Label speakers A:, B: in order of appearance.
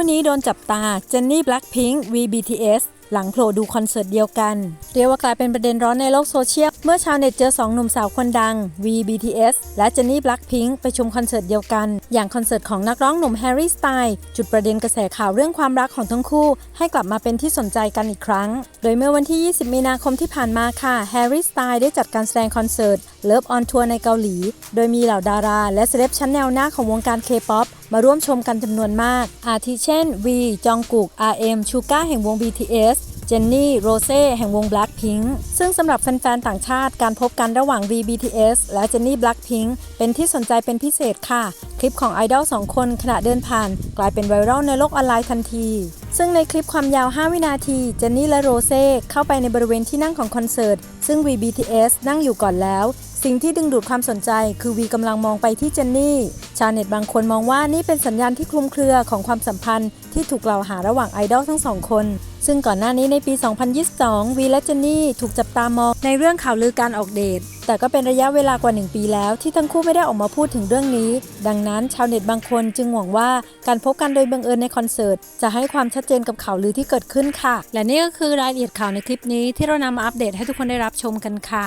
A: คู่นี้โดนจับตา เจนนี่แบล็คพิงค์ VBTS หลังโผล่ดูคอนเสิร์ตเดียวกัน เรียกว่ากลายเป็นประเด็นร้อนในโลกโซเชียล เมื่อชาวเน็ตเจอสองหนุ่มสาวคนดัง VBTS และเจนนี่แบล็คพิงค์ไปชมคอนเสิร์ตเดียวกัน อย่างคอนเสิร์ตของนักร้องหนุ่มแฮร์รี่สไตล์จุดประเด็นกระแสข่าวเรื่องความรักของทั้งคู่ ให้กลับมาเป็นที่สนใจกันอีกครั้ง โดยเมื่อวันที่ 20 มีนาคมที่ผ่านมาค่ะแฮร์รี่สไตล์ได้จัดการแสดงคอนเสิร์ต Love on Tour ในเกาหลี โดยมีเหล่าดารา และเซเลบชั้นแนวหน้าของวงการเคป๊อป มาร่วมชมกันจำนวนมาก อาทิเช่น V จองกุก RM ชูก้าแห่งวง BTS เจนนี่ โรเซ่แห่งวง Blackpink ซึ่งสำหรับแฟน ๆ ต่างชาติการพบกันระหว่าง VBTS และเจนนี่ Blackpink เป็นที่สนใจเป็นพิเศษค่ะ คลิปของไอดอลสองคนขณะเดินผ่าน กลายเป็นไวรัลในโลกออนไลน์ทันที ซึ่งในคลิปความยาว 5 วินาที เจนนี่และโรเซ่เข้าไปในบริเวณที่นั่งของคอนเสิร์ต ซึ่ง VBTS นั่งอยู่ก่อนแล้ว สิ่งที่ดึงดูดความสนใจ คือวีกำลังมองไปที่เจนนี่ ชาวเน็ตบางคนมองว่านี่เป็นสัญญาณที่คลุมเครือของความสัมพันธ์ที่ถูกกล่าวหาระหว่างไอดอลทั้งสองคน ซึ่งก่อนหน้านี้ในปี 2022 วีและเจนนี่ถูกจับตามองในเรื่องข่าวลือการออกเดท แต่ก็เป็นระยะเวลากว่า 1 ปีแล้วที่ทั้งคู่ไม่ได้ออกมาพูดถึงเรื่องนี้ ดังนั้นชาวเน็ตบางคนจึงหวังว่าการพบกันโดยบังเอิญในคอนเสิร์ต จะให้ความชัดเจนกับข่าวลือที่เกิดขึ้นค่ะ และนี่ก็คือรายละเอียดข่าวในคลิปนี้ที่เรานำมาอัปเดตให้ทุกคนได้รับชมกันค่ะ